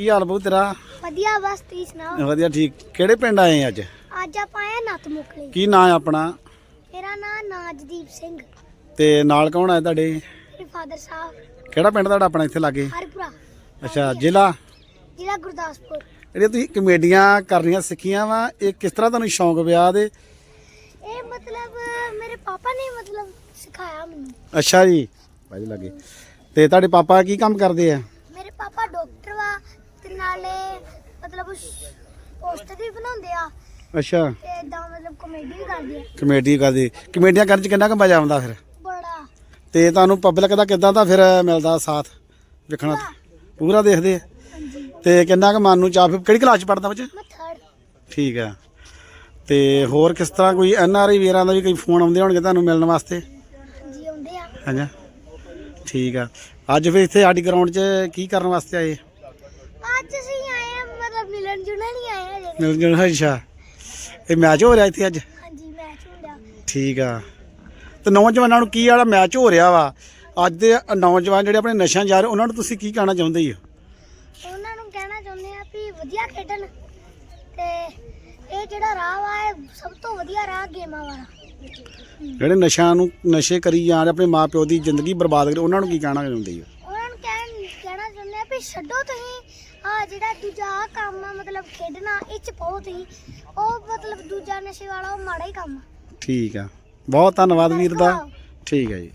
ਕੀ ਹਾਲ ਬਹੂ ਤੇਰਾ? ਵਧੀਆ ਬਸ ਤੁਸੀਂ ਸੁਣਾਓ? ਵਧੀਆ ਠੀਕ। ਕਿਹੜੇ ਪਿੰਡ ਆਏ ਅੱਜ? ਅੱਜ ਆਪਾਂ ਆਏ ਨੱਤ ਮੁਕਲੀ ਕੀ ਨਾਂ ਹੈ ਆਪਣਾ? ਮੇਰਾ ਨਾਮ ਨਾਜਦੀਪ ਸਿੰਘ। ਤੇ ਨਾਲ ਕੌਣ ਆਇਆ ਤੁਹਾਡੇ? ਮੇਰੇ ਫਾਦਰ ਸਾਹਿਬ। ਕਿਹੜਾ ਪਿੰਡ ਤੁਹਾਡਾ ਆਪਣਾ ਇੱਥੇ ਲਾਗੇ? ਹਰਪੁਰਾ। ਅੱਛਾ ਜ਼ਿਲ੍ਹਾ? ਜ਼ਿਲ੍ਹਾ ਗੁਰਦਾਸਪੁਰ। ਜਿਹੜੀਆਂ ਤੁਸੀਂ ਕਮੇਡੀਆਂ ਕਰਨੀਆਂ ਸਿੱਖੀਆਂ ਵਾ ਇਹ ਕਿਸ ਤਰ੍ਹਾਂ ਤੁਹਾਨੂੰ ਸ਼ੌਂਕ ਪਿਆ ਦੇ ਇਹ ਮਤਲਬ ਮੇਰੇ ਪਾਪਾ ਨੇ ਮਤਲਬ ਸਿਖਾਇਆ ਮੈਨੂੰ। ਅੱਛਾ ਜੀ। ਭਾਜੀ ਲਾਗੇ ਤੇ ਤੁਹਾਡੇ ਪਾਪਾ ਕੀ ਕੰਮ ਕਰਦੇ ਆ? ਮੇਰੇ ਪਾਪਾ ਡਾਕਟਰ ਤੇ ਨਾਲੇ ਮਤਲਬ ਪੋਸਟਰ ਵੀ ਬਣਾਉਂਦੇ ਆ। ਅੱਛਾ। ਤੇ ਇਦਾਂ ਮਤਲਬ ਕਮੇਡੀ ਵੀ ਕਰਦੇ ਆ। ਕਮੇਡੀ ਕਰਦੇ। ਕਮੇਡੀਆਂ ਕਰਨ ਚ ਕਿੰਨਾ ਕੁ ਮਜ਼ਾ ਆਉਂਦਾ ਫਿਰ? ਬੜਾ। ਤੇ ਤੁਹਾਨੂੰ ਪਬਲਿਕ ਦਾ ਕਿਦਾਂ ਦਾ ਫਿਰ ਮਿਲਦਾ ਸਾਥ ਵੇਖਣਾ? ਪੂਰਾ। ਦੇਖਦੇ ਆ? ਹਾਂਜੀ। ਤੇ ਕਿੰਨਾ ਕੁ ਮਨ ਨੂੰ ਚਾਹ ਫਿਰ ਕਿਹੜੀ ਕਲਾਸ ਚ ਪੜਦਾ ਬੱਚਾ? ਮੈਂ ਥਰਡ ਠੀਕ ਆ। ਤੇ ਹੋਰ ਕਿਸ ਤਰ੍ਹਾਂ ਕੋਈ ਐਨ ਆਰ ਆਈ ਵੀਰਾਂ ਦਾ ਵੀ ਕੋਈ ਫੋਨ ਆਉਂਦੇ ਹੋਣਗੇ ਤੁਹਾਨੂੰ ਮਿਲਣ ਵਾਸਤੇ? ਹਾਂਜੀ ਆਉਂਦੇ ਆ। ਹਾਂਜੀ ਠੀਕ ਆ। ਅੱਜ ਫਿਰ ਇੱਥੇ ਸਾਡੀ ਗਰਾਊਂਡ 'ਚ ਕੀ ਕਰਨ ਵਾਸਤੇ ਆਏ ਅੱਜ ਅਸੀਂ ਆਏ ਆ ਮਤਲਬ ਮਿਲਣ ਜੁਲਣ ਨਹੀਂ ਆਏ ਹਜੇ। ਮਿਲ ਜਣ ਅੱਛਾ। ਇਹ ਮੈਚ ਹੋ ਰਿਹਾ ਇੱਥੇ ਅੱਜ? ਹਾਂਜੀ ਮੈਚ ਹੁੰਦਾ ਠੀਕ ਆ। ਤੇ ਨੌਜਵਾਨਾਂ ਨੂੰ ਕੀ ਵਾਲਾ ਮੈਚ ਹੋ ਰਿਹਾ ਵਾ? ਅੱਜ ਦੇ ਨੌਜਵਾਨ ਜਿਹੜੇ ਆਪਣੇ ਨਸ਼ਿਆਂ ਜਾ ਰਹੇ ਉਹਨਾਂ ਨੂੰ ਤੁਸੀਂ ਕੀ ਕਹਿਣਾ ਚਾਹੁੰਦੇ ਹੋ ਉਹਨਾਂ ਨੂੰ ਕਹਿਣਾ ਚਾਹੁੰਦੇ ਆ ਵੀ ਵਧੀਆ ਖੇਡਣ। ਤੇ ਇਹ ਜਿਹੜਾ ਰਾਹ ਵਾ ਇਹ ਸਭ ਤੋਂ ਵਧੀਆ ਰਾਹ ਗੇਮਾਂ ਵਾਲਾ। ਜਿਹੜੇ ਨਸ਼ਿਆਂ ਨੂੰ ਨਸ਼ੇ ਕਰੀ ਜਾਣ ਆਪਣੇ ਮਾਪਿਓ ਦੀ ਜ਼ਿੰਦਗੀ ਬਰਬਾਦ ਕਰੇ ਉਹਨਾਂ ਨੂੰ ਕੀ ਕਹਿਣਾ ਚਾਹੁੰਦੇ ਹੋ ਉਹਨਾਂ ਨੂੰ ਕਹਿਣ ਕਹਿਣਾ ਚਾਹੁੰਦੇ ਆ ਵੀ ਛੱਡੋ ਤੁਸੀਂ। ਆ ਜਿਹੜਾ ਦੂਜਾ ਆਹ ਕੰਮ ਆ ਮਤਲਬ ਖੇਡਣਾ ਇਹ ਚ ਪਾਓ ਤੁਸੀਂ। ਉਹ ਮਤਲਬ ਦੂਜਾ ਨਸ਼ੇ ਵਾਲਾ ਉਹ ਮਾੜਾ ਹੀ ਕੰਮ ਆ। ਠੀਕ ਆ। ਬਹੁਤ ਧੰਨਵਾਦ ਵੀਰ ਦਾ। ਠੀਕ ਹੈ ਜੀ।